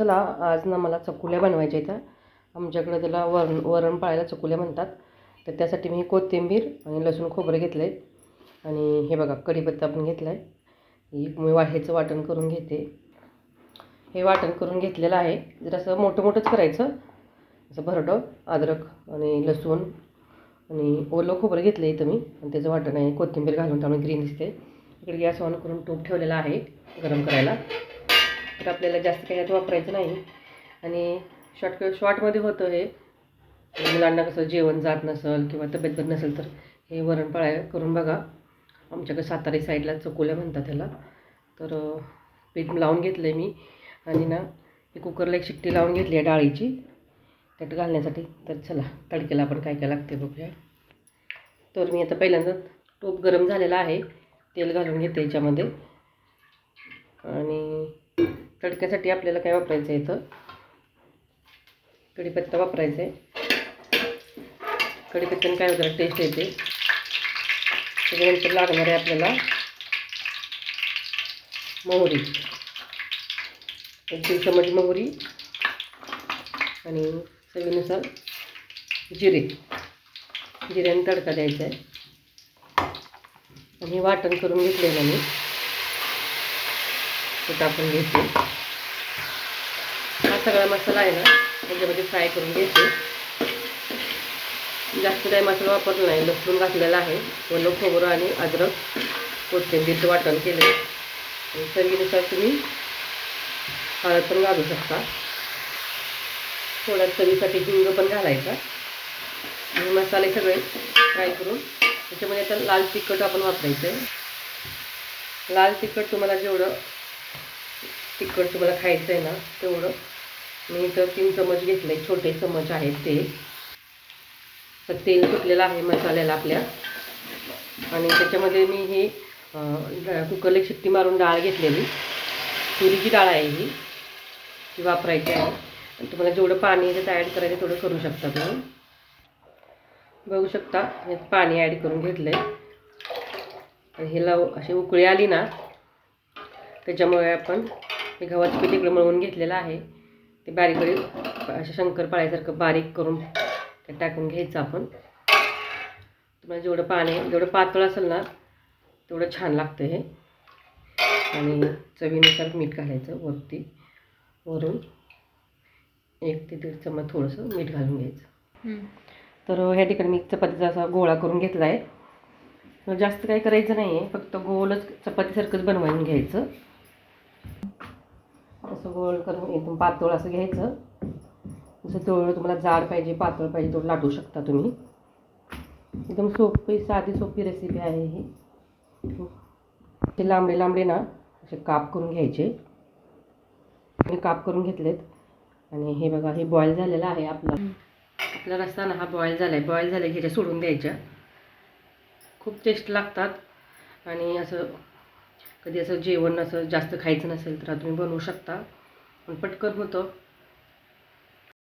चला आज ना मला चकुल्या बनवायच्या आहेत. आमच्याकडे त्याला वरण वरण पाळायला चकुल्या म्हणतात. तर त्यासाठी मी कोथिंबीर आणि लसूण खोबरं घेतलं आहे आणि हे बघा कढीपत्ता पण घेतला आहे मी वाहेचं वाटण करून घेते. हे वाटण करून घेतलेलं आहे. जर असं मोठं मोठंच करायचं असं भरडं अद्रक आणि लसूण आणि ओलं खोबरं घेतलं इथं मी. आणि त्याचं वाटण आहे कोथिंबीर घालून त्यामुळे ग्रीन दिसते. इकडे गॅस ऑन करून तूप ठेवलेला आहे गरम करायला. तर आपल्याला जास्त काही यात वापरायचं नाही. आणि शॉर्ट शॉर्टमध्ये होतं हे. म्हणजे मुलांना कसं जेवण जात नसेल किंवा तब्येत बद नसेल तर हे वरण पळाय करून बघा. आमच्याकडे सातारी साईडला चकोल्या म्हणतात त्याला तर पीठ लावून घेतलं आहे मी. आणि ना हे कुकरला एक शिट्टी लावून घेतली आहे डाळीची. त्यात घालण्यासाठी. तर चला तडक्याला आपण काय काय लागते बघूया. तर मी आता पहिल्यांदा टोप गरम झालेला आहे. तेल घालून घेते याच्यामध्ये. आणि तडक्यासाठी आपल्याला काय वापरायचं आहे इथं? कढीपत्ता वापरायचा आहे. कढीपत्त्याने काय होतं? टेस्ट येते. त्याच्यानंतर लागणार आहे आपल्याला मोहरी. एक दीड चमच मोहरी आणि चवीनुसार जिरे. जिऱ्याने तडका द्यायचा आहे. आणि वाटण करून घेतलेलं मी ते टाकून घेते हा सगळा मसाला आहे ना त्याच्यामध्ये फ्राय करून घेते. जास्त काही मसाला वापरला नाही लसूण घातलेला आहे ओलं खोबरं आणि अद्रक कोथिंबीरचं वाटण केलं आणि चवीनुसार तुम्ही हळद पण घालू शकता. थोड्या चवीसाठी हिंग पण घालायचा. आणि मसाले सगळे फ्राय करून त्याच्यामध्ये आता लाल तिखट आपण वापरायचं आहे लाल तिखट तुम्हाला जेवढं तिखट तुम्हाला खायचं आहे ना तेवढं. मी इथं तीन चमच घेतले छोटे चमच आहेत ते. तर तेल सुटलेलं आहे मसाल्याला आपल्या. आणि त्याच्यामध्ये मी हे कुकरला एक शिट्टी मारून डाळ घेतलेली. तुरीची डाळ आहे ही. ती वापरायची आहे. आणि तुम्हाला जेवढं पाणी त्यात ॲड करायचं तेवढं करू शकता तुम्ही. बघू शकता यात पाणी ॲड करून घेतलं आहे आणि ह्याला अशी उकळी आली ना त्याच्यामुळे आपण हे गव्हाचं पीठ इकडं मळून घेतलेलं आहे. ते बारीक बारीक अशा शंकरपाळ्यासारखं बारीक करून ते टाकून घ्यायचं आपण. तुम्हाला जेवढं पाणी जेवढं पातळ असेल ना तेवढं छान लागतं हे. आणि चवीनुसार मीठ घालायचं वरती. वरून एक ते दीड चमच थोडंसं मीठ घालून घ्यायचं. तर ह्या ठिकाणी मी चपातीचा असा गोळा करून घेतला आहे. जास्त काही करायचं नाही आहे फक्त गोलच चपातीसारखंच बनवून घ्यायचं. असं गोल करून एकदम पातळ असं घ्यायचं. जसं तेवढं तुम्हाला जाड पाहिजे पातळ पाहिजे तेवढं लाटू शकता तुम्ही. एकदम सोपी साधी सोपी रेसिपी आहे ही. ते लांबडे लांबडे ना असे काप करून घ्यायचे. मी काप करून घेतलेत. आणि हे बघा हे बॉईल झालेलं आहे आपला. आपला रस्सा ना हा बॉईल झाला आहे बॉईल झाला आहे ह्याच्या सोडून द्यायच्या. खूप टेस्ट लागतात. आणि असं कधी असं जेवण असं जास्त खायचं नसेल तर तुम्ही बनवू शकता. पण पटकन होतं.